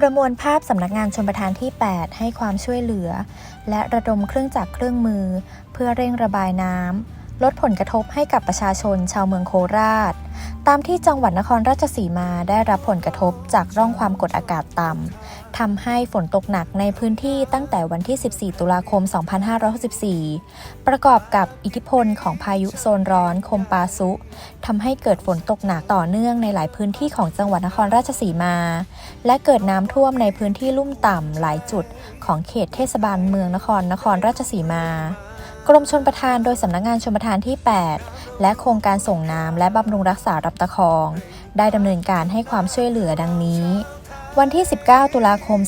ประมวลภาพสำนักงานชนประทานที่ 8 ให้ความช่วยเหลือ และระดมเครื่องจักรเครื่องมือ เพื่อเร่งระบายน้ำลดผลกระทบให้กับประชาชนชาวเมืองโคราช ตามที่จังหวัดนครราชสีมาได้รับผลกระทบจากร่องความกดอากาศต่ำ ทำให้ฝนตกหนักในพื้นที่ตั้งแต่วันที่ 14 ตุลาคม 2564 ประกอบกับอิทธิพลของพายุโซนร้อนคมปาซุทำให้เกิดฝนตกหนักต่อเนื่องในหลายพื้นที่ของจังหวัดนครราชสีมา และเกิดน้ำท่วมในพื้นที่ลุ่มต่ำหลายจุดของเขตเทศบาลเมืองนครนครราชสีมากรมชลประทานโดยสำนักงานชลประทานที่ 8 และโครงการส่งน้ำและบำรุงรักษารับตะคอง ได้ดำเนินการให้ความช่วยเหลือดังนี้ วันที่ 19 ตุลาคม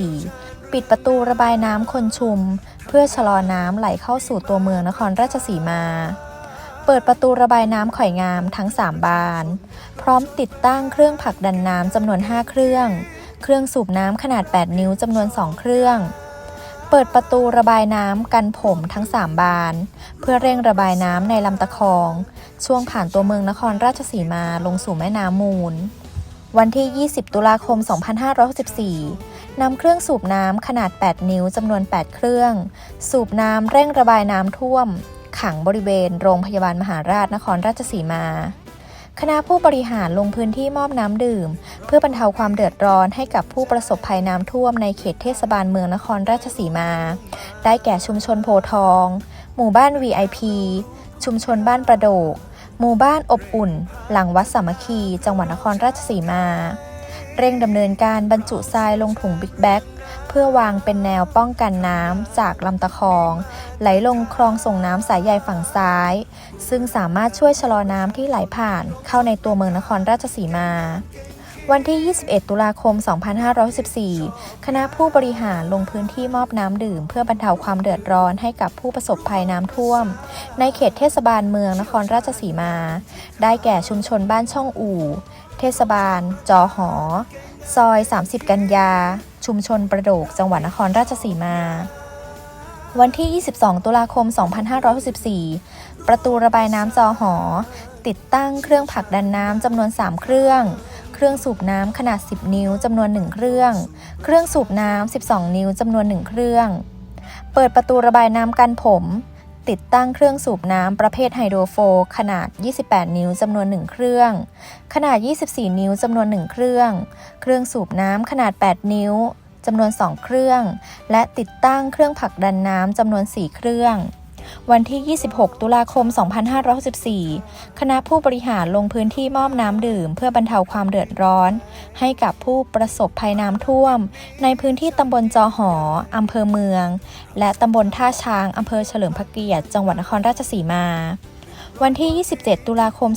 2564 ปิดประตูระบายน้ำคนชุม เพื่อชะลอน้ำไหลเข้าสู่ตัวเมืองนครราชสีมา เปิดประตูระบายน้ำข่อยงามทั้ง 3 บาน พร้อมติดตั้งเครื่องผลักดันน้ำจำนวน 5 เครื่อง เครื่องสูบน้ำขนาด 8 นิ้วจำนวน 2 เครื่อง เปิดประตูระบายน้ำกันผมทั้ง 3 บาน เพื่อเร่งระบายน้ำในลำตะคอง ช่วงผ่านตัวเมืองนครราชสีมาลงสู่แม่น้ำมูล วันที่ 20 ตุลาคม 2564นำเครื่องสูบน้ำขนาด 8 นิ้วจำนวน 8 เครื่อง สูบน้ำเร่งระบายน้ำท่วม ขังบริเวณ โรงพยาบาลมหาราชนครราชสีมา คณะผู้บริหารลงพื้นที่มอบน้ำดื่ม เพื่อบรรเทาความเดือดร้อนให้กับผู้ประสบภัยน้ำท่วมในเขตเทศบาลเมืองนครราชสีมา ได้แก่ชุมชนโพทอง หมู่บ้าน VIP ชุมชนบ้านประโดก หมู่บ้านอบอุ่น หลังวัดสามัคคี จังหวัดนครราชสีมา เร่งดำเนินการบรรจุทรายลงถุงบิ๊กแบ็กเพื่อวางเป็นแนวป้องกันน้ำจากลำตะคอง ไหลลงคลองส่งน้ำสายใหญ่ฝั่งซ้าย ซึ่งสามารถช่วยชะลอน้ำที่ไหลผ่านเข้าในตัวเมืองนครราชสีมา วันที่ 21 ตุลาคม 2514 คณะผู้บริหารลงพื้นที่มอบน้ำดื่ม เพื่อบรรเทาความเดือดร้อนให้กับผู้ประสบภัยน้ำท่วม ในเขตเทศบาลเมืองนครราชสีมา ได้แก่ชุมชนบ้านช่องอู่ เทศบาล จอหอ ซอย 30 กันยา ชุมชนประโดก จังหวัดนครราชสีมาวันที่ 22 ตุลาคม 2564 ประตูระบายน้ำจอหอ ติดตั้งเครื่องผลักดันน้ำจำนวน 3 เครื่อง เครื่องสูบน้ำขนาด 10 นิ้วจำนวน 1 เครื่อง เครื่องสูบน้ำ 12 นิ้วจำนวน 1 เครื่อง เปิดประตูระบายน้ำกันผม ติดตั้งเครื่องสูบน้ำประเภทไฮโดรโฟขนาด 28 นิ้วจำนวน 1 เครื่อง ขนาด 24 นิ้วจำนวน 1 เครื่อง เครื่องสูบน้ำขนาด 8 นิ้วจำนวน 2 เครื่อง และติดตั้งเครื่องผลักดันน้ำจำนวน 4 เครื่อง วันที่ 26 ตุลาคม 2564 คณะผู้บริหารลงพื้นที่มอบน้ำดื่ม เพื่อบรรเทาความเดือดร้อน ให้กับผู้ประสบภัยน้ำท่วม ในพื้นที่ตำบลจอหออำเภอเมือง และตำบลท่าช้างอำเภอเฉลิมพระเกียรติ จังหวัดนครราชสีมา วันที่ 27 ตุลาคม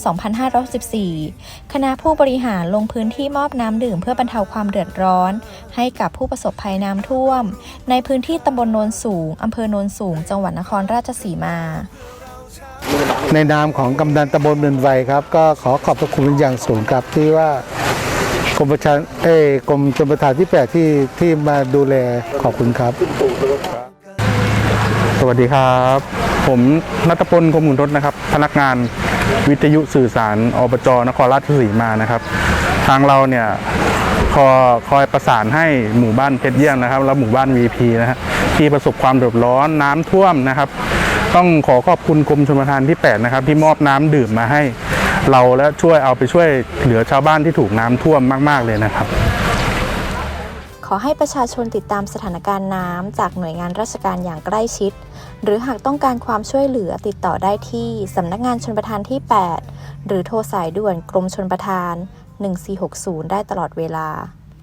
2564 คณะผู้บริหารลงพื้นที่มอบน้ำดื่มเพื่อบรรเทาความเดือดร้อน ให้กับผู้ประสบภัยน้ำท่วม ในพื้นที่ตำบลโนนสูงอำเภอโนนสูง จังหวัดนครราชสีมา ในนามของกำนันตำบลเมืองไวครับ ก็ขอขอบพระคุณอย่างสูงครับที่ว่ากรมประชาเอกรมชลประทานที่ 8 ที่ที่มาดูแลขอบคุณครับ สวัสดีครับ ผมนัทพลคมุ่นทศนะครับ พนักงานวิทยุสื่อสารอบจนครราชสีมานะครับ ทางเราเนี่ยคอคอยประสานให้หมู่บ้านเพชรเยี่ยมนะครับ แล้วหมู่บ้าน VP นะฮะที่ประสบความเดือดร้อนน้ำท่วมนะครับ ต้องขอขอบคุณกรมชลประทานที่ 8 นะครับ ที่มอบน้ำดื่มมาให้เราและช่วยเอาไปช่วยเหลือชาวบ้านที่ถูกน้ำท่วมมาก ๆ เลยนะครับ ขอให้ประชาชนติดตามสถานการณ์น้ำจากหน่วยงานราชการอย่างใกล้ชิด หรือหากต้องการความช่วยเหลือติดต่อได้ที่สำนักงานชนประทานที่ 8 หรือโทรสายด่วนกรมชนประทาน 1460 ได้ตลอดเวลา